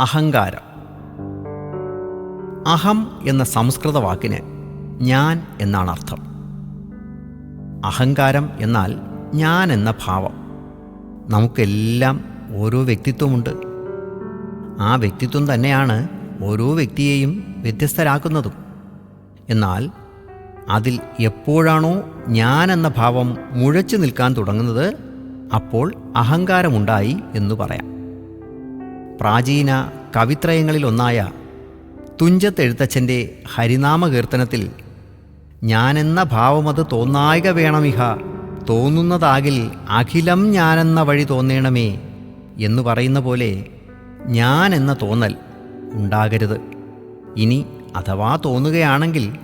അഹങ്കാരം. അഹം എന്ന സംസ്കൃത വാക്കിന് ഞാൻ എന്നാണ് അർത്ഥം. അഹങ്കാരം എന്നാൽ ഞാൻ എന്ന ഭാവം. നമുക്കെല്ലാം ഓരോ വ്യക്തിത്വമുണ്ട്. ആ വ്യക്തിത്വം തന്നെയാണ് ഓരോ വ്യക്തിയെയും വ്യത്യസ്തരാക്കുന്നതും. എന്നാൽ അതിൽ എപ്പോഴാണോ ഞാൻ എന്ന ഭാവം മുഴച്ചു നിൽക്കാൻ തുടങ്ങുന്നത് അപ്പോൾ അഹങ്കാരമുണ്ടായി എന്ന് പറയാം. പ്രാചീന കവിത്രയങ്ങളിലൊന്നായ തുഞ്ചത്തെഴുത്തച്ഛന്റെ ഹരിനാമ കീർത്തനത്തിൽ ഞാനെന്ന ഭാവമത് തോന്നായിക വേണമിഹ തോന്നുന്നതാകിൽ അഖിലം ഞാനെന്ന വഴി തോന്നേണമേ എന്ന് പറയുന്ന പോലെ ഞാൻ എന്ന തോന്നൽ ഉണ്ടാകരുത്. ഇനി അഥവാ തോന്നുകയാണെങ്കിൽ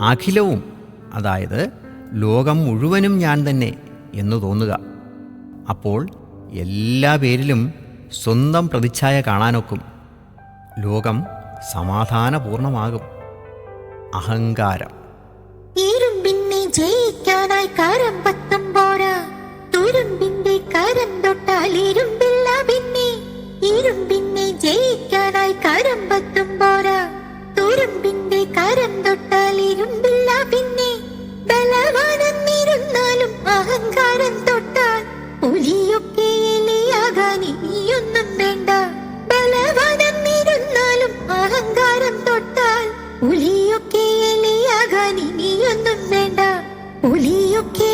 അഖിലവും അതായത് ലോകം മുഴുവനും ഞാൻ തന്നെ എന്ന് തോന്നുക. അപ്പോൾ എല്ലാ പേരിലും സ്വന്തം പ്രതിച്ഛായ കാണാനൊക്കും. ലോകം സമാധാനപൂർണമാകും. അഹങ്കാരം. ഇരുമ്പിന്നെ ജയിക്കാനായി കാരം പത്തും പോരാ. തുരുമ്പിന്റെ കാരം തൊട്ടാൽ ഇരുമ്പില്ല പിന്നെ. ഇരുമ്പിന്നെ ജയിക്കാനായി കാരം പത്തും പോരാ. തുരുമ്പിന്റെ കാരം തൊട്ടാൽ ഇരുമ്പില്ല ഒലിയൊക്കെ എലിയാകാൻ ഇനിയൊന്നും വേണ്ട. ഒലിയൊക്കെ